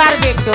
পারবে একটু।